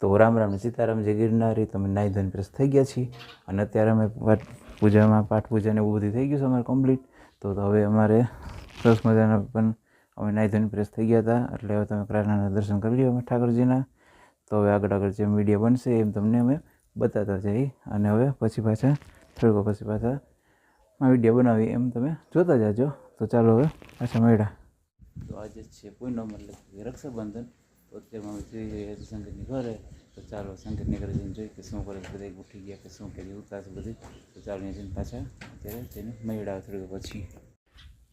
તો રામ રામ સીતારામ જે ગિરનારી તમે નાઈ ફ્રેશ થઈ ગયા છીએ. અને અત્યારે અમે પાઠ પૂજામાં, પાઠ પૂજાને એવું બધું થઈ ગયું છે અમારે કમ્પ્લીટ તો હવે અમારે સરસ મજાના પણ અમે નાઈ ધોઈને ફ્રેશ થઈ ગયા હતા. એટલે હવે તમે કૃષ્ણના દર્શન કરી લ્યો અમે ઠાકોરજીના. તો હવે આગળ આગળ જે મીડિયા બનશે એમ તમને અમે બતાવતા જઈ અને હવે પછી પાછા, થોડીક પછી પાછા વીડિયો બનાવી એમ તમે જોતા જાજો. તો ચાલો હવે પાછા મળ્યા. તો આજે છે પૂનમ એટલે રક્ષાબંધન. તો જોઈ અમે જઈ રહ્યા છીએ શંકરની ઘરે, તો ચાલો શંકરની ઘરે જઈને જોઈએ કે શું કરે છે બધા ઉઠી ગયા કે શું કરી ઉતારશે બધી. તો ચાલો જઈને પાછા અત્યારે તેને મળ્યા થોડીક પછી.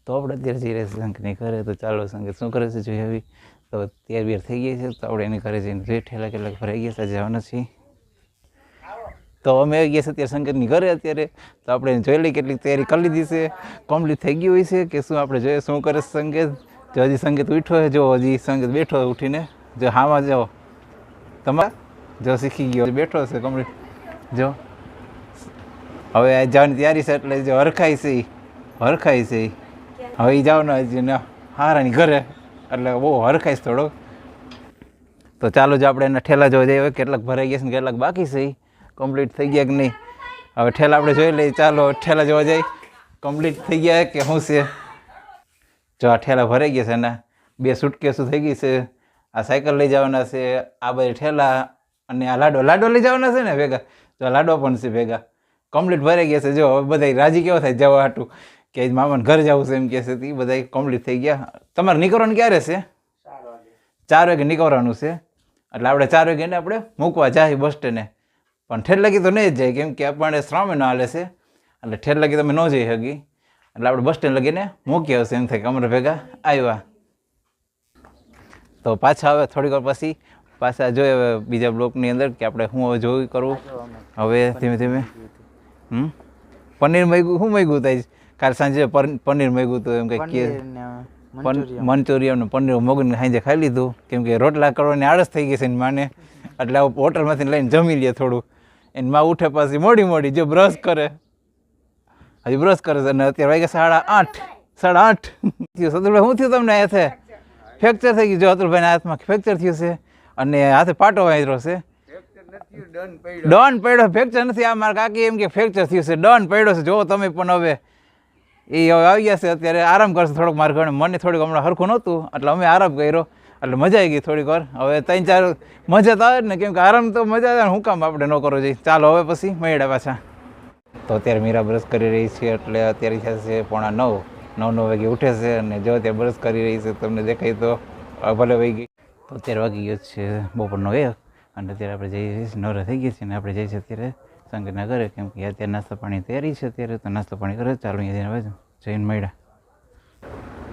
તો આપણે અત્યારે જઈ રહ્યા શંકરની ઘરે, તો ચાલો શંકર શું કરે છે જોઈએ આવી તો તૈયાર બિયાર થઈ ગઈ છે, તો આપણે એની ઘરે જઈને જોઈએ, ઠેલા કેટલાક ભરાઈ ગયા છે જવાના છીએ. તો અમે આવી ગયા છે અત્યારે શંકરની ઘરે અત્યારે. તો આપણે જોઈ લઈએ કેટલી તૈયારી કરી લીધી છે. કમ્પ્લીટ થઈ ગઈ હોય છે કે શું આપણે જોઈએ, શું કરે સંગીત? જો હજી સંગીત ઉઠ્યો જો હજી સંગીત બેઠો ઉઠીને. જો હામાં જાઓ. તમારે જો શીખી ગયો. બેઠો છે કમ્પ્લીટ જો. હવે આ જવાની તૈયારી છે એટલે જો હરખાઈ છે હરખાય છે હવે એ ને હજી ને. હારાની ઘરે. એટલે બહુ હરખાઈશ થોડોક. તો ચાલો જો આપણે એના ઠેલા જોવા જઈએ. કેટલાક ભરાઈ ગયા છે ને કેટલાક બાકી છે કમ્પ્લીટ થઈ ગયા કે નહીં? હવે ઠેલા આપણે જોઈ લઈએ. ચાલો ઠેલા જોવા જઈએ. કમ્પ્લીટ થઈ ગયા કે શું છે? જો આ ઠેલા ભરાઈ ગયા છે એના. બે સુટકેસો થઈ ગઈ છે. આ સાયકલ લઈ જવાના છે આ બધી ઠેલા અને આ લાડો લાડો લઈ જવાના છે ને ભેગા? તો આ લાડો પણ છે ભેગા. કમ્પ્લીટ ભરાઈ ગયા છે. જો હવે બધા રાજી કેવો થાય? જવા હાટું. કે મામાને ઘર જવું છે એમ કહે છે. તે બધા કમ્પ્લીટ થઈ ગયા. તમારે નીકળવાનું ક્યારે છે? ચાર વાગે. નીકળવાનું છે? એટલે આપણે ચાર વાગે એને આપણે મૂકવા જાય બસ સ્ટેન્ડે. પણ ઠેર લગી તો નહીં જ જાય કેમ કે આપણે ન હાલે છે. એટલે ઠેર લગી તમે ન જઈ શકી એટલે આપણે બસ સ્ટેન્ડ લગીને મૂકી આવશે એમ થાય કે અમારે ભેગા આવ્યા. તો પાછા હવે થોડીક વાર પછી પાછા જોઈએ હવે બીજા બ્લોકની અંદર કે આપણે શું હવે જોયું કરવું. હવે ધીમે ધીમે. હમ? પનીર મૈગું શું મૈગું થાય કાલ સાંજે પનીર મૈગું તો એમ કંઈક કે મંચુરિયન. પનીર મગન સાંજે ખાઈ લીધું. કેમ કે રોટલા કરવાની આળસ થઈ ગઈ છે ને માને. એટલે હોટલમાંથી લઈને જમી લે થોડું. એને માં ઉઠે પાછી મોડી મોડી જો બ્રશ કરે. હજી બ્રશ કરે છે અને અત્યારે વાગ્યા સાડા આઠ. સાડા આઠ. શું થયું? તમને હાથે ફ્રેક્ચર થઈ ગયું જો અતુલભાઈના હાથમાં ફ્રેક્ચર થયું છે અને હાથે પાટો વાંચરો છે. ડન પડ્યો. ફ્રેક્ચર નથી. આ મારા કાકી એમ કે ફ્રેક્ચર થયું છે ડન પડ્યો છે. જો તમે પણ હવે એ હવે આવી ગયા છે અત્યારે આરામ કરશે થોડોક મારા ઘરે. મને થોડીક હમણાં હરખું નહોતું એટલે અમે આરામ કર્યો. એટલે મજા આવી ગઈ થોડીક વાર. હવે ત્રણ ચાર મજા તો આવે ને કેમ કે આરામ તો મજા આવે હું કામ આપણે ન કરવો જોઈએ. ચાલો હવે પછી મળ્યા પાછા. તો અત્યારે મીરા બ્રશ કરી રહી છે એટલે અત્યારે છે પોણા નવ. નવ નવ વાગે ઉઠે છે અને જો ત્યાં બ્રશ કરી રહી છે, તમને દેખાય તો ભલે વહી ગઈ. તો અત્યારે વાગી ગયો છે બપોરનો એક અને અત્યારે આપણે જઈએ છીએ, નવરા થઈ ગયા છીએ અને આપણે જઈએ છીએ અત્યારે ઘરે કેમ કે અત્યારે નાસ્તા પાણી તૈયારી છે અત્યારે, તો નાસ્તા પાણી કરે, ચાલો અહીંયા જઈને જઈને મળ્યા.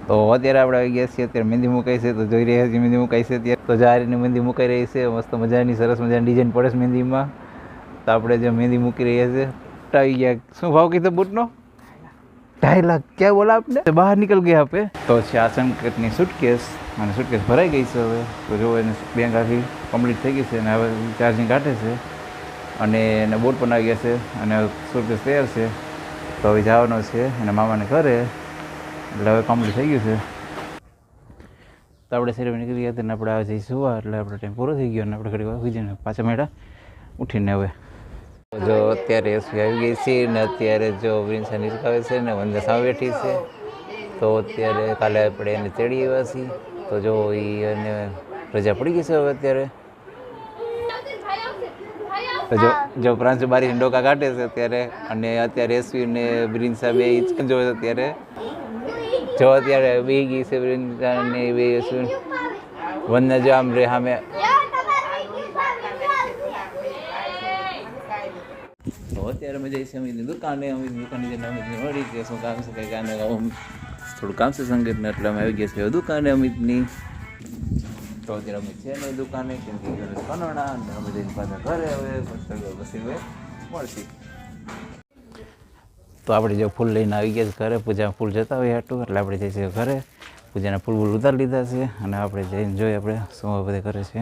તો અત્યારે આપણે આવી ગયા છીએ, અત્યારે મહેંદી મુકાઈ છે, તો જોઈ રહ્યા છીએ મહેંદી મુકાઈ છે અત્યારે. તો જારીની મહેંદી મુકાઈ રહી છે, મસ્ત મજાની, સરસ મજાની ડિઝાઇન પડે છે મહેંદીમાં. તો આપણે જે મહેંદી મૂકી રહ્યા છે આવી ગયા. શું ભાવ કીધો બૂટનો? ઢાઈ લાખ. ક્યાં बोला आपने तो બહાર નીકળ ગયા આપે. તો છે આ સંકટની સુટકેસ અને સુટકેસ ભરાઈ ગઈ છે હવે. તો જો એને બેંક આખી કમ્પ્લીટ થઈ ગઈ છે અને હવે ચાર્જિંગ કાઢે છે. અને એને બોટ પણ આવી ગયા છે. અને સુટકેસ તૈયાર છે. તો હવે જવાનો છે એના મામાને ઘરે. એટલે હવે કમ્પ્લીટ થઈ ગયું છે. તો આપણે શરીર નીકળી ગયા હતા ને આપણે આવે જઈશું એટલે આપણો ટાઈમ પૂરો થઈ ગયો અને આપણે ઘડી વાર જઈને પાછા મેળા ઉઠીને હવે જો અત્યારે એસવી આવી ગઈ છે ને અત્યારે જો વિંસા નીચકાવે છે ને વંદા સામે બેઠી છે, તો અત્યારે કાલે આપણે એને તેડી આવ્યા છીએ. તો જો એને રજા પડી ગઈ છે હવે અત્યારે. જો જો પ્રાંશુ બારી ડોકા કાઢે છે અત્યારે અને અત્યારે એસવી ને બ્રિન્સા બે હિંચક જો અત્યારે. જો અત્યારે બે ગઈ છે બ્રિન્સા ને બે એસવી વંદના જો આમ રે સામે અત્યારે અમે જઈએ છીએ દુકાને અમીની દુકાને જઈને અમે મળી કે શું કામ છે કંઈ કાને થોડું કામ છે સંગીતને, એટલે અમે આવી ગયા છીએ દુકાને અમિતની તો અત્યારે અમે છે નહીં દુકાને, કેમ કે કનોડા અને અમે જઈને પાછા ઘરે હવે પછી હવે મળશે. તો આપણે જો ફૂલ લઈને આવી ગયા છે ઘરે પૂજા ફૂલ જતા હોય હાટું, એટલે આપણે જઈએ છીએ ઘરે. પૂજાના ફૂલ ઉતારી લીધા છે, અને આપણે જઈને જોઈએ આપણે શું બધે કરે છે.